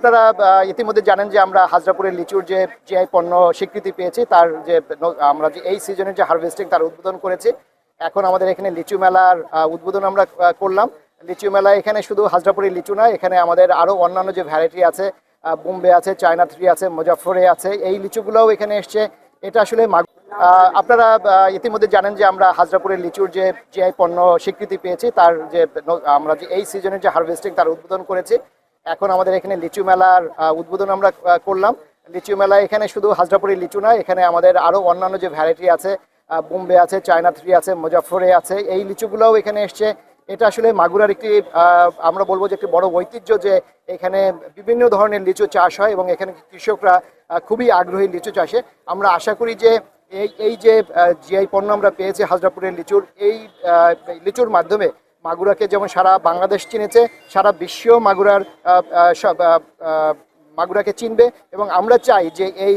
আপনারা ইতিমধ্যে জানেন যে আমরা হাজরাপুরের লিচুর যে জিআই পণ্য স্বীকৃতি পেয়েছি, তার যে আমরা যে, এই সিজনের যে হারভেস্টিং তার উদ্বোধন করেছি। এখন আমাদের এখানে লিচু মেলার উদ্বোধন আমরা করলাম। লিচু মেলা এখানে শুধু হাজরাপুরের লিচু না এখানে আমাদের আরও অন্যান্য যে ভ্যারাইটি আছে বোম্বে আছে, চায়না থ্রি আছে মুজাফরে আছে, এই লিচুগুলোও এখানে এসছে। এটা আসলে আপনারা ইতিমধ্যে জানেন যে আমরা হাজরাপুরের লিচুর যে জিআই পণ্য স্বীকৃতি পেয়েছি, তার যে আমরা যে এই সিজনের যে হারভেস্টিং তার উদ্বোধন করেছি। এখন আমাদের এখানে লিচু মেলার উদ্বোধন আমরা করলাম। লিচু মেলা এখানে শুধু হাজরাপুরের লিচু না এখানে আমাদের আরও অন্যান্য যে ভ্যারাইটি আছে বোম্বে আছে, চায়না থ্রি আছে মুজাফরে আছে, এই লিচুগুলোও এখানে এসছে। এটা আসলে মাগুরার একটি আমরা বলব যে একটি বড় ঐতিহ্য যে এখানে বিভিন্ন ধরনের লিচু চাষ হয় এবং এখানে কৃষকরা খুবই আগ্রহী লিচু চাষে। আমরা আশা করি যে এই এই যে জিআই পণ্য আমরা পেয়েছি হাজরাপুরের লিচুর, এই লিচুর মাধ্যমে মাগুরাকে যেমন সারা বাংলাদেশ চিনেছে, সারা বিশ্ব মাগুরার সব মাগুরাকে চিনবে এবং আমরা চাই যে এই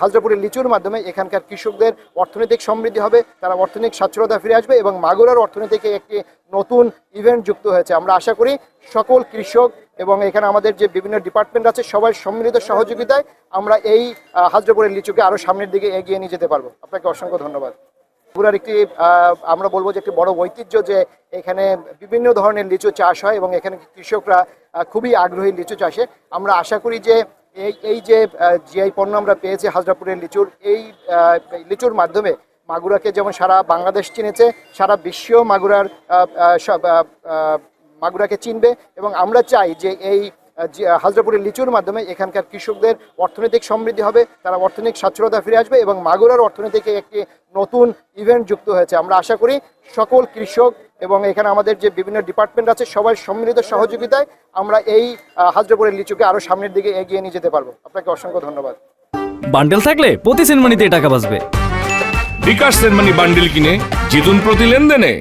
হাজরাপুরের লিচুর মাধ্যমে এখানকার কৃষকদের অর্থনৈতিক সমৃদ্ধি হবে, তারা অর্থনৈতিক সচ্ছলতা ফিরে আসবে এবং মাগুরার অর্থনীতিকে একটি নতুন ইভেন্ট যুক্ত হয়েছে। আমরা আশা করি সকল কৃষক এবং এখানে আমাদের যে বিভিন্ন ডিপার্টমেন্ট আছে সবার সম্মিলিত সহযোগিতায় আমরা এই হাজরাপুরের লিচুকে আরও সামনের দিকে এগিয়ে নিয়ে যেতে পারব। আপনাকে অসংখ্য ধন্যবাদ। পুরার একটি আমরা বলব যে একটি বড় ঐতিহ্য যে এখানে বিভিন্ন ধরনের লিচু চাষ হয় এবং এখানে কৃষকরা খুবই আগ্রহী লিচু চাষে। আমরা আশা করি যে এই এই যে জিআই পণ্য আমরা পেয়েছি হাজরাপুরের লিচুর, এই লিচুর মাধ্যমে মাগুরাকে যেমন সারা বাংলাদেশ চিনেছে, সারা বিশ্ব মাগুরার সব মাগুরাকে চিনবে এবং আমরা চাই যে এই হাজরাপুরের লিচুর মাধ্যমে এখানকার কৃষকদের অর্থনৈতিক সমৃদ্ধি হবে, তারা অর্থনৈতিক সচ্ছলতা ফিরে আসবে এবং মাগুরার অর্থনীতিকে একটি নতুন ইভেন্ট যুক্ত হয়েছে। আমরা আশা করি সকল কৃষক এবং এখানে আমাদের যে বিভিন্ন ডিপার্টমেন্ট আছে সবাই সম্মিলিত সহযোগিতায় আমরা এই হাজরপুরের লিচুকে আরও সামনের দিকে এগিয়ে নিয়ে যেতে পারব। আপনাকে অসংখ্য ধন্যবাদ। বান্ডেল থাকলে প্রতি সেনমানিতে টাকা বাঁচবে। বিকাশ সেনমানি বান্ডেল কিনে জিতুন প্রতি লেনদেনে।